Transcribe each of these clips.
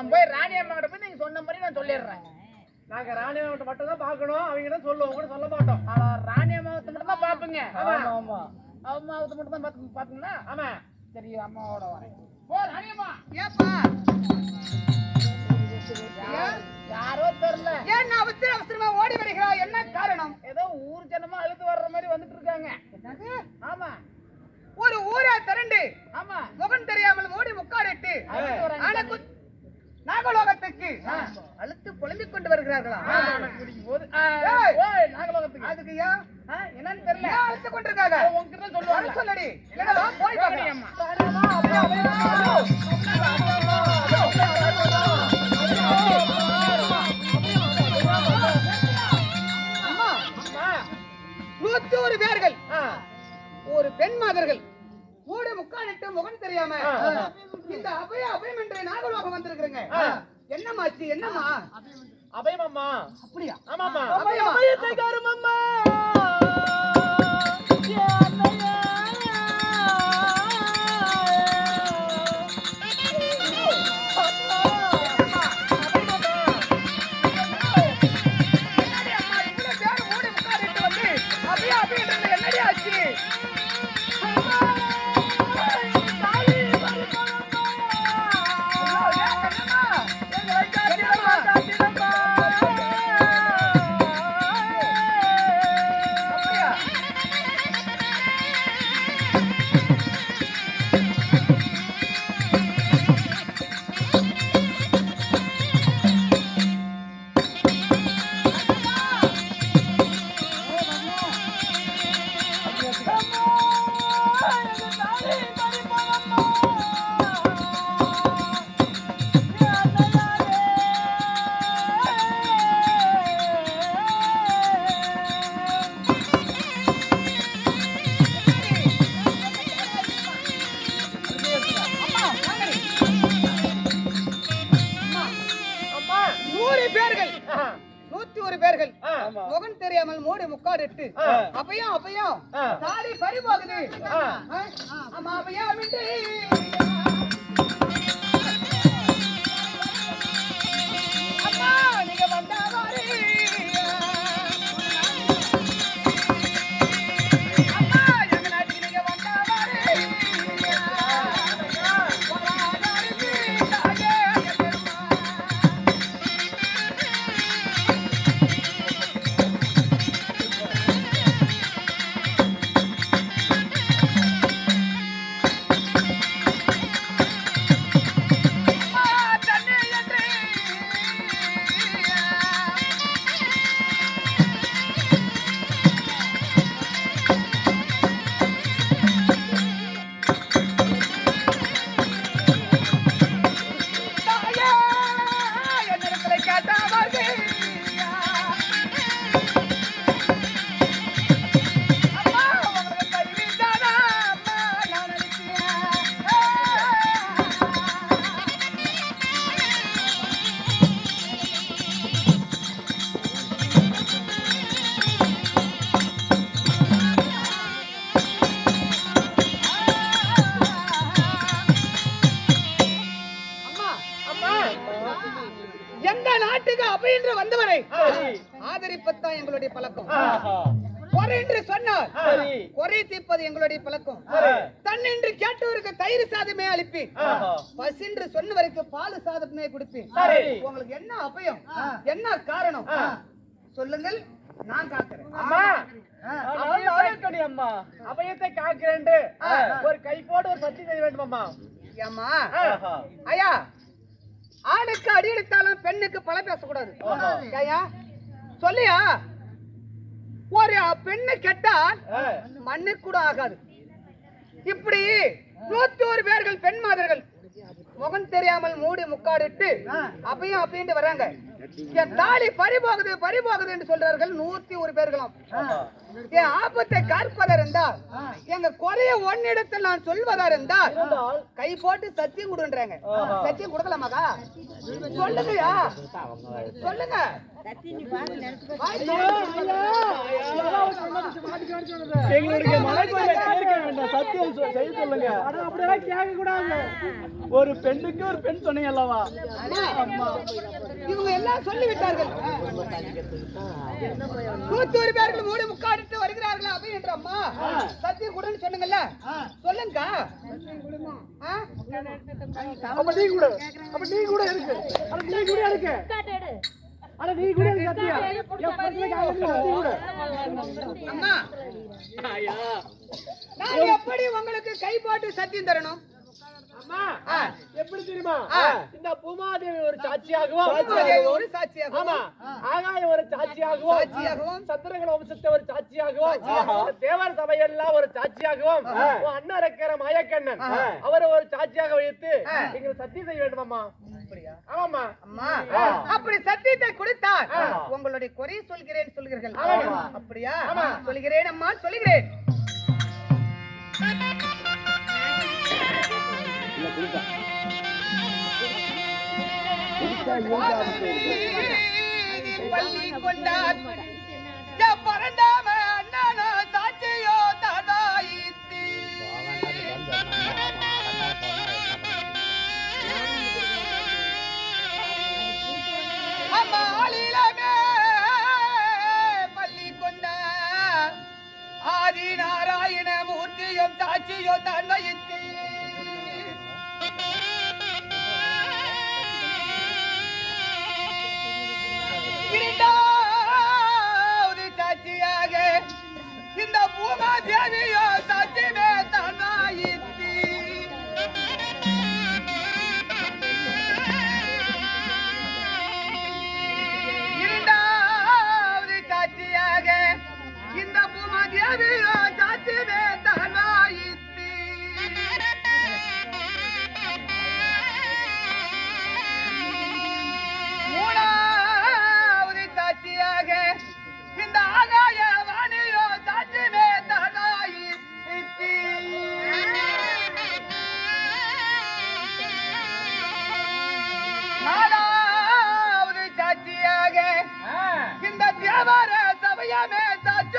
நான் போய் ராணியம்மா கிட்ட போய் நீங்க சொன்ன மாதிரி நான் சொல்லிடுறேன். நாங்க ராணி மட்டும் தான் பார்க்கணும். அவங்க தான் சொல்லுவோம் கூட சொல்ல மாட்டோம். ஆனா ராணியம்மாவத்தை மட்டும் தான் பாப்பீங்க ஆமா. அம்மாவத்தை மட்டும் தான் பாத்து பாப்பீங்களா ஆமா. சரி அம்மாவோட வரேன். ஓ ராணியம்மா ஏப்பா. யாரோ? தெரியல. ஏன் அவசர அவசரமா ஓடி வருகிறாய் என்ன காரணம்? ஏதோ ஊர் ஜனமா அழுத்து வர்ற மாதிரி வந்துட்டு இருக்காங்க? ஆமா. ஒரு ஊரா திரண்டு ஆமா. முகம் தெரியாமல் ஓடி முக்காடிட்டு ஆனக்கு- நாகலோகத்துக்கு. அழுத்து புலம்பிக் கொண்டு வருகிறார்களா? போது நாகலோகத்துக்கு. அதுக்கு ஏன் என்னன்னு தெரியல. அழுத்து கொண்டிருக்காங்க. உங்ககிட்ட சொல்லுவாங்க. சொல்லடி. இல்லடா போய் பார்க்கலாம் ராணியம்மா அம்மா. அம்மா. நூத்தி ஒரு பேர்கள். ஒரு பெண் மாதர்கள். ஊடு முக்காலிட்டு முகம் தெரியாம. இந்த அபய அபயம் என்ற நாகலோகம் வந்திருக்கிறேங்க. என்னமாச்சு என்னம்மா அபயம் அம்மா. அப்படியா? ஆமாம்மா. அபயம். அபயத்தை காரும் அம்மா நூத்தி ஒரு பேர்கள் முகம் தெரியாமல் மூடி முக்காடிட்டு ஆ. அப்பயும் அப்பயும் ஆ. ஆ? ஆமா அப்பயும் விட்டு அம்மா நீங்க வந்தாவாரி எங்களுடைய பழக்கம். குறை என்று சொன்னார் சரி. குறை தீர்ப்பது எங்களுடைய பழக்கம். சரி. தன்னென்று கேட்டவருக்கு தயிர் சாதமே அளிப்பேன். ஆஹா. பசின்று சொன்னவருக்கு பால் சாதமே கொடுப்பேன். சரி. உங்களுக்கு என்ன அபயம்? என்ன காரணம். சொல்லுங்கள் நான் காக்கிறேன். அம்மா. அபயத்தை அம்மா. அபயத்தை காக்கிறேன் ஒரு கைப்போடு ஒரு சத்தி செய்ய வேண்டும் அம்மா ஏம்மா? ஆஹா. ஐயா ஆணுக்கு அடி எடுத்தாலும் பெண்ணுக்கு பல பேசக்கூடாது. ஐயா சொல்லியா? ஒரு பெண்ணு கெட்டால். மண்ணு கூட ஆகாது. இப்படி நூத்தி ஒரு பேர்கள் பெண் மாதர்கள் முகம் தெரியாமல் மூடி முக்காடிட்டு அப்பயும் அப்படின்ட்டு வராங்க. என் தாலி பறிபோகுது பறிபோகுது என்று சொல்றார்கள் நூத்தி ஒரு பேர்களாம். என் ஆபத்தை காற்பதா இருந்தால் எங்க குறைய ஒன்னிடத்தில் நான் சொல்வதா இருந்தால் கை போட்டு சத்தியம் கொடுன்றாங்க. சத்தியம் கொடுக்கலாமாக்கா சொல்லுங்கயா சொல்லுங்க. எங்களுடைய மனக்குறையை தீர்க்க வேண்டாம். சத்தியம் செய்ய சொல்லுங்க அப்படியெல்லாம் கேட்க கூடாது ஒரு பெண்ணுக்கு ஒரு பெண் துணை அல்லவா? அம்மா, இவங்க எல்லாம் சொல்லிவிட்டார்கள். நூத்தி ஒரு பேர்கள் மூணு முக்காடிட்டு வருகிறார்கள் அப்படி என்ற அம்மா. சத்தியம் கொடுன்னு சொன்னீங்கல்ல? சொல்லுங்க. ஆ? அப்ப நீ கூட அப்ப நீ கூட இருக்கு. நீ கூட இருக்கு. அட நீ கூட இருக்கு சத்தியா என் பக்கத்துல நீ கூட அம்மா. நான் எப்படி உங்களுக்கு கை போட்டு சத்தியம் தரணும். எப்படி தெரியுமா. இந்த பூமாதேவி ஒரு சாட்சியாகவும் சாட்சியாக ஒரு சாட்சியாக ஆமா. ஆகாயம் ஒரு சாட்சியாகவும் சாட்சியாகவும். சந்திரகல வம்சத்தை ஒரு சாட்சியாகவும் தேவர் சபையெல்லாம் ஒரு சாட்சியாகவும் உன் அண்ணன் இருக்கிற மயக்கண்ணன் அவரை ஒரு சாட்சியாக வைத்து நீங்கள் சத்தியம் செய்ய அம்மா அப்படி சத்தியத்தை கொடுத்தால் உங்களுடைய குறை சொல்கிறேன் சொல்கிறீர்கள். அப்படியா? சொல்கிறேன் அம்மா சொல்கிறேன். பள்ளி கொண்டார்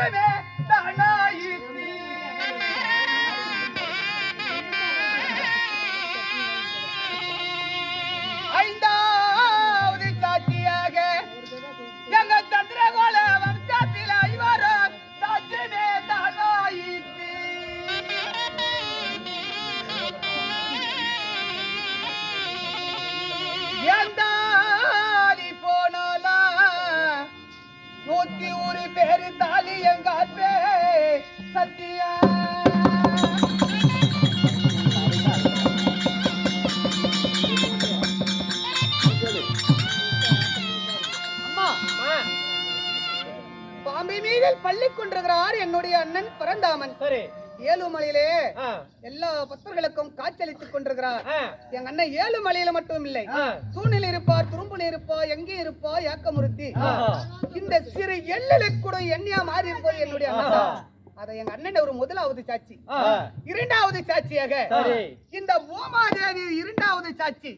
যাবে பாம்பை மீதில் பள்ளி கொண்டிருக்கிறார் என்னுடைய அண்ணன் பரந்தாமன். சரி. ஏழுமலையிலே எல்லா பக்தர்களுக்கும் காட்சியளித்துக் கொண்டிருக்கிறார். எங்க அண்ணன் ஏழு மலையில மட்டும் இல்லை. தூணில் இருப்பார் துரும்புல இருப்பா எங்கே இருப்பா ஏக்கமுறுத்தி. இந்த சிறு எல்லில கூட எண்ணியா மாறி இருப்பது என்னுடைய அண்ணன். அதை எங்க அண்ணன் ஒரு முதலாவது சாட்சி. இரண்டாவது சாட்சியாக. இந்த பூமாதேவி இரண்டாவது சாட்சி.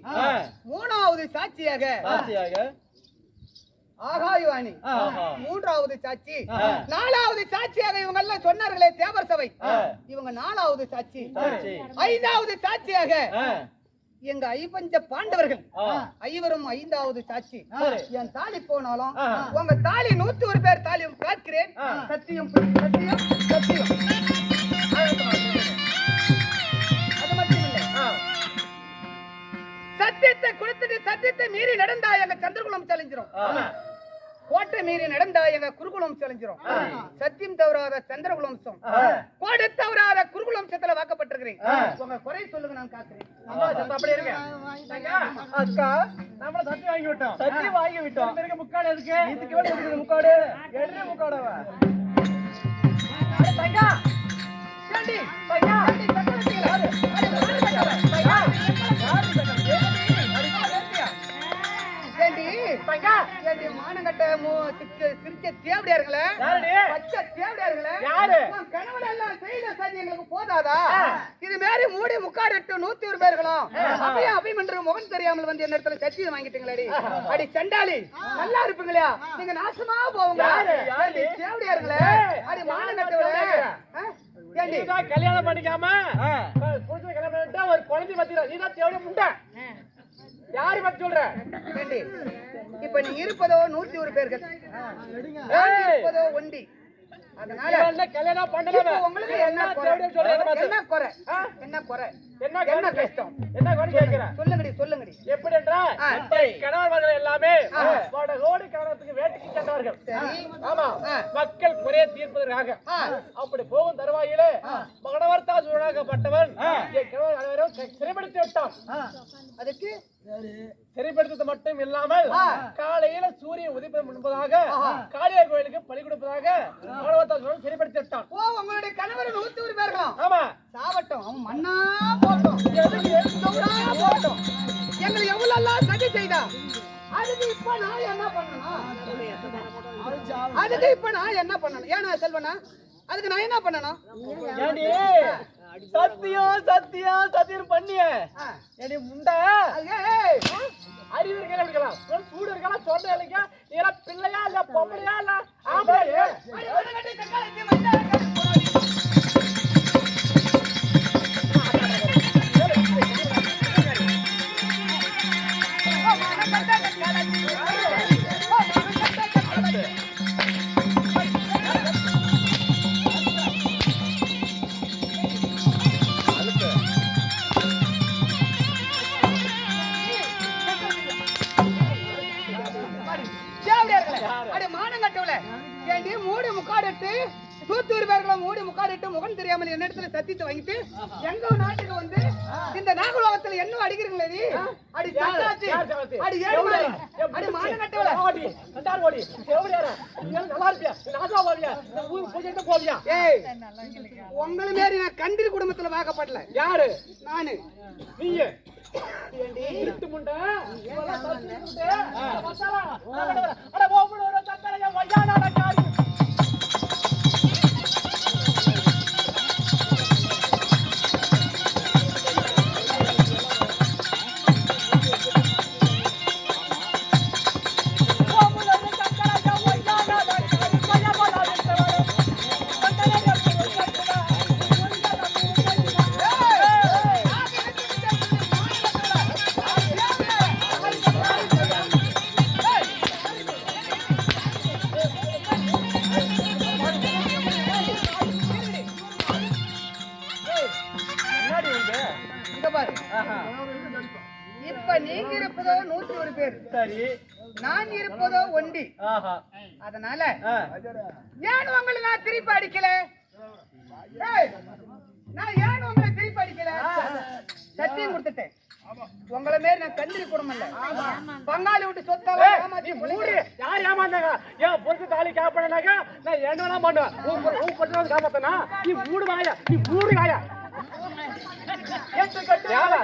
மூணாவது சாட்சியாக. ஆகாயவாணி. மூன்றாவது சாட்சி. நாலாவது சாட்சியாக இவங்க எல்லாம் சொன்னார்களே தேவர் சபை. இவங்க நாலாவது சாட்சி. ஐந்தாவது சாட்சியாக எங்க ஐபஞ்ச பாண்டவர்கள். ஐவரும் ஐந்தாவது சாட்சி. என் தாலி போனாலும். உங்க தாலி நூத்தி ஒரு பேர் தாலியும் காக்கிறேன் ஆ. சத்தியம் சத்தியம் சத்தியம் அது மட்டும் இல்லை. சத்தியத்தை கொடுத்துட்டு சத்தியத்தை மீறி நடந்தா எங்க சந்திரகுலம் செலைஞ்சிரும் ஆ. கோட்டை மீறி நடந்தா எங்க குருகுலம் செலைஞ்சிரும். சத்தியம் தவறாத சந்திரகுலம்சம். கோடு தவறாத குருகுலம்சத்துல வாக்கப்பட்டிருக்கிறேன். உங்க குறை சொல்லுங்க நான் காக்கிறேன் அப்படியே இருங்க. அக்கா, நம்மள சத்தி வாங்கி விட்டோம். சத்தி வாங்கி விட்டோம். இருக்க முக்காடு எதுக்கு? இதுக்கு முக்காடு. எடுறி முக்காடு சிரிச்ச தேவடியார்களே. யாருடி? பச்சை தேவடியார்களே. யாரு? உன் கணவன் எல்லாம் செய்த சதி எங்களுக்கு போதாதா? இது மாதிரி மூடி முக்காடிட்டு நூத்தி ஒரு பேர்களும் அபயம் என்று முகம் தெரியாமல் வந்து என்ன இடத்துல சத்தியம் வாங்கிட்டீங்களடி. அடி சண்டாளி நல்லா இருப்பீங்களா. நீங்க நாசமா போவீங்க யாரு? யாரு? தேவடியார்களே? அடி மான யாரு கட்டவளே. கல்யாணம் பண்ணிக்காம புடிச்ச கல்யாணம் பண்ணிட்டா ஒரு குழந்தை பத்திர? நீதான் தேவைய முண்டை. யாரு பத்தி சொல்ற? இப்ப நீ இருப்பதோ நூத்தி ஒரு பேர்கள். இருப்பதோ ஒண்டி. அதனால கல்யாணம் பண்ணல உங்களுக்கு என்ன குறை. என்ன குறை? என்ன என்ன கஷ்டம்? என்ன குறை கேட்கிற சொல்லுங்கடி சொல்லுங்கடி. எப்படி என்றால் ஆ. கணவர்கள் எல்லாமே. வடகோடி கணவத்துக்கு வேட்டைக்கு சென்றவர்கள். ஆமா. மக்கள் குறைய தீர்ப்பதற்காக. அப்படி போகும் தருவாயிலே மகனவர்த்தா சூழாகப்பட்டவன் என் கணவன் அனைவரும் சிறைப்படுத்தி விட்டான். அதுக்கு? சிறைப்படுத்தது மட்டும் இல்லாமல். காலையில சூரியன் உதிப்பது முன்பதாக. காளியார் கோயிலுக்கு பலி கொடுப்பதாக மகனவர்த்தா சூழன் சிறைப்படுத்தி விட்டான். ஓ உங்களுடைய கணவர் நூத்தி ஒரு பேர்களும் ஆமா. சாவட்டும். அவன் மண்ணா போட்டும். போட்டும். எங்களை எவ்வளவு எல்லாம் சதி செய்தா? அதுக்கு இப்ப நான் என்ன பண்ணணும்? அதுக்கு இப்ப நான் என்ன பண்ணணும்? ஏன்னா செல்வனா? அதுக்கு நான் என்ன பண்ணணும்? சத்தியம் சத்தியம் சத்தியம் பண்ணிய. ஏண்டி முண்டை? அறிவு இருக்கலாம்? இருக்கலாம் சூடு இருக்கலாம் சொந்த இல்லைங்க நீ பிள்ளையா இல்ல பொம்பளையா இல்ல? ஆம்பளையா తిరుగుంటా இங்க பாரு. இப்ப நீங்க இருப்பதோ நூத்தி ஒரு பேர். சரி. நான் இருப்பதோ ஒண்டி. அதனால. ஏன் உங்களை நான் திருப்பி அடிக்கல? நான் ஏன் உங்களை திருப்பி அடிக்கல? சத்தியம் கொடுத்துட்டேன். உங்களை மாரி நான் கந்திரி குடும்பம் இல்ல பங்காளி விட்டு சொத்தால ஏமாத்தி மூடு. யார் ஏமாந்தாங்க? என் பொறுத்து தாலி காப்பாடுனாக்கா, நான் என்ன பண்ணுவேன். உன் பொறு- உன் பொறுத்து காப்பாத்தனா? நீ மூடு வாயா, நீ மூடு வாயா. ஏவா?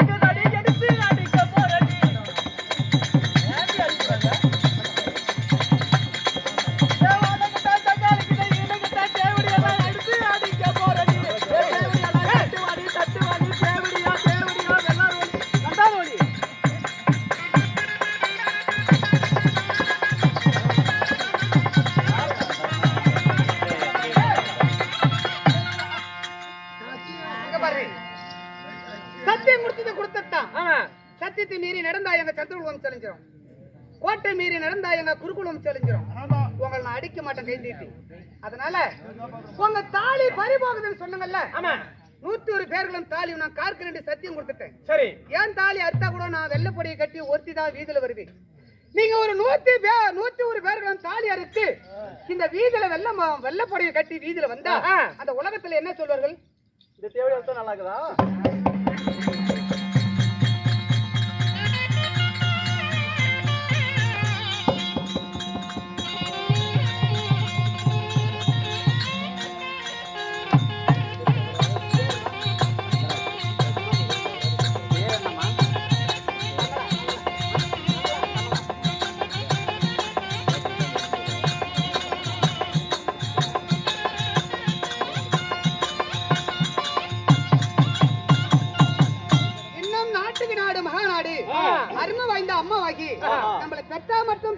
இங்க பேர்களும் தாலி நான் கார்க்கு சத்தியம் கொடுத்துட்டேன். சரி. ஏன் தாலி அறுத்தா கூட நான் வெள்ளப்பொடியை கட்டி ஒருத்தி தான் வீதியில வருது நீங்க ஒரு நூத்தி பே- நூத்தி ஒரு பேர்களும் தாலி அறுத்து இந்த வீதியில வெள்ள வெள்ளப்பொடியை கட்டி வீதியில வந்தா. அந்த உலகத்துல என்ன சொல்வார்கள்? இந்த தேவையா நல்லா இருக்குதா?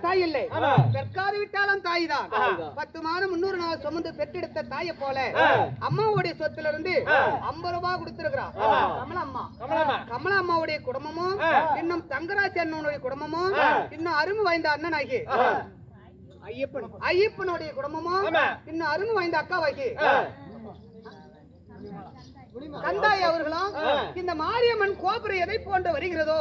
தாய் இல்லை பெற்காது விட்டாலும் தாய் தான் பத்து மாதம் முன்னூறு நாள் சுமந்து பெற்றெடுத்த தாயை போல அம்மாவுடைய சொத்துல இருந்து ஐம்பது ரூபாய் கொடுத்திருக்கிறான். கமலா அம்மா. கமலா அம்மாவுடைய குடும்பமும் இன்னும் தங்கராஜ் அண்ணனுடைய குடும்பமும் இன்னும் அருமை வாய்ந்த அண்ணனாகி. ஐயப்பன். ஐயப்பனுடைய குடும்பமும் இன்னும் அருமை வாய்ந்த அக்காவாகி. கந்தாய் அவர்களும் இந்த மாரியம்மன் கோபுரம் எதை போன்று வருகிறதோ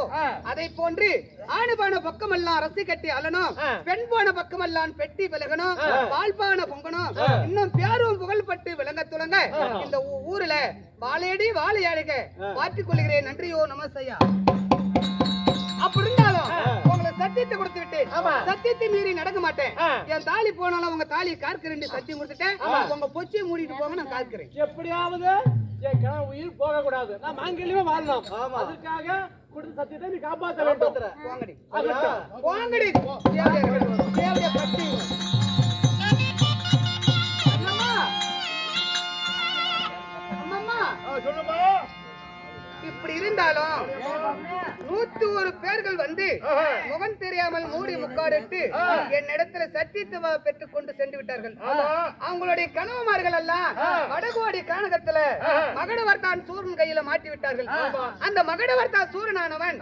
அதை போன்று ஆணுபான பக்கமெல்லாம் ரசி கட்டி அலனும் பெண் போன பக்கமெல்லாம் பெட்டி விலகணும் பால்பான பொங்கணும் இன்னும் பேரும் புகழ்பட்டு விளங்க துளங்க இந்த ஊர்ல வாழையடி வாழையாடுக மாற்றிக் கொள்கிறேன். நன்றியோ நமசையா அப்படி இருந்தாலும் சத்தியத்தை கொடுத்து விட்டு சத்தியத்தை மீறி நடக்க மாட்டேன். என் தாலி போனாலும் உங்க தாலி கார்க்கிறேன் சத்தியம் கொடுத்துட்டேன். உங்க பொச்சியை மூடிட்டு போங்க நான் கார்க்கிறேன். எப்படியாவது என் கணவன் உயிர் போக கூடாது நான் மாங்கல்யமே வாழலாம் அதுக்காக கொடுத்த சத்தியத்தை நீ காப்பாத்த வேண்டும். தேவையா அம்மம்மா அம்மம்மா சொல்லுமா இப்படி இருந்தாலும் நூத்தி ஒரு பேர்கள் வந்து முகம் தெரியாமல் மூடி முக்காடிட்டு என்னிடத்துல சத்தியத்துவ பெற்றுக் கொண்டு சென்று விட்டார்கள். அவங்களுடைய கனவுமார்கள் எல்லாம் வடகோடி கானகத்துல மகடவர்தான் சூரன் கையில மாட்டி விட்டார்கள். அந்த மகடவர்தான் சூரனானவன்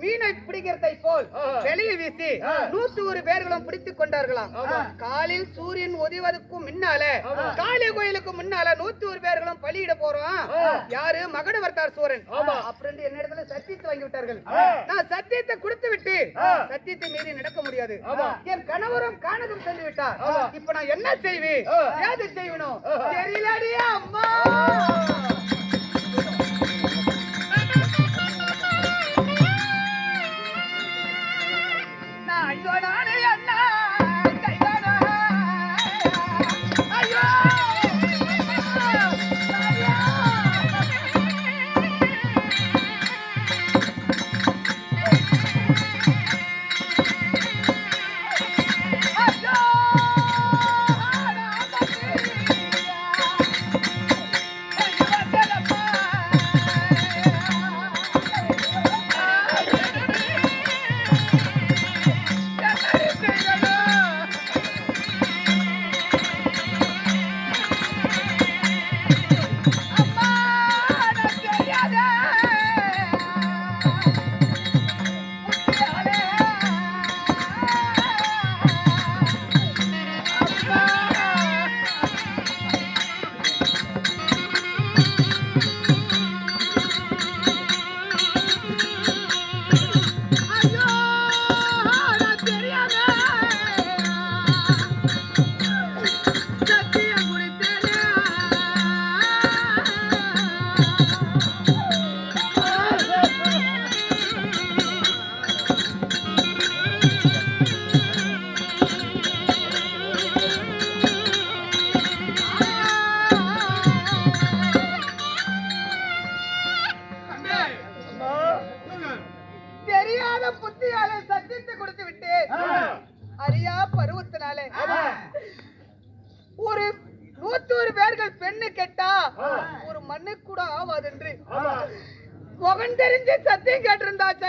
மீனை பிடிக்கிறதை போல் வெளியே வீசி நூத்தி ஒரு பேர்களும் பிடித்துக் கொண்டார்களாம். காலில் சூரியன் உதிவதற்கும் முன்னால காளி கோயிலுக்கு முன்னால நூத்தி ஒரு பேர்களும் பலியிட போறோம். யாரு? மகடவர்த்தார் சூரன். அப்படின்னு என்ன இடத்துல சத்தியத்தை வாங்கி விட்டார்கள். நான் சத்தியத்தை கொடுத்து விட்டு சத்தியத்தை மீறி நடக்க முடியாது. என் கணவரும் காணகம் சென்று விட்டார். இப்ப நான் என்ன செய்வேன்? ஏது செய்வனும் தெரியலடியா அம்மா.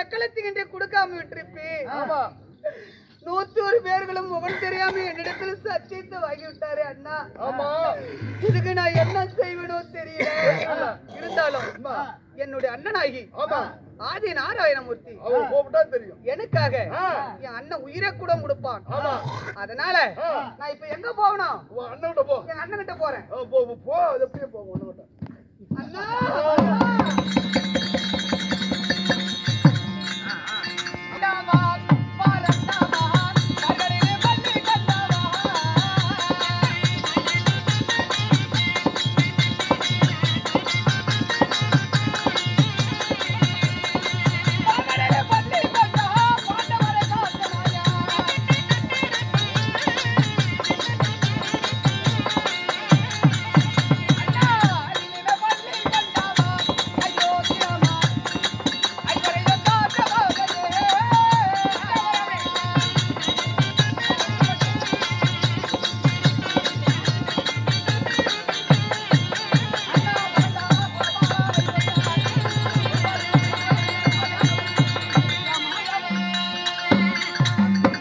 சக்கலத்துக்கின்றே கொடுக்காம விட்டிருப்பே நூத்தூறு பேர்களும் முகம் தெரியாம என்னிடத்துல சத்தியத்தை வாங்கி விட்டாரு அண்ணா இதுக்கு நான் என்ன செய்வேனோ தெரியல. இருந்தாலும் என்னுடைய அண்ணனாகி ஆதி நாராயணமூர்த்தி. அவர் கூப்பிட்டா தெரியும். எனக்காக என் அண்ணன் உயிரை கூட கொடுப்பான். அதனால நான் இப்ப எங்க போகணும்? அண்ணன் போ. என் அண்ணன் கிட்ட போறேன். போ போ, போ அது எப்படியே போ அண்ணா!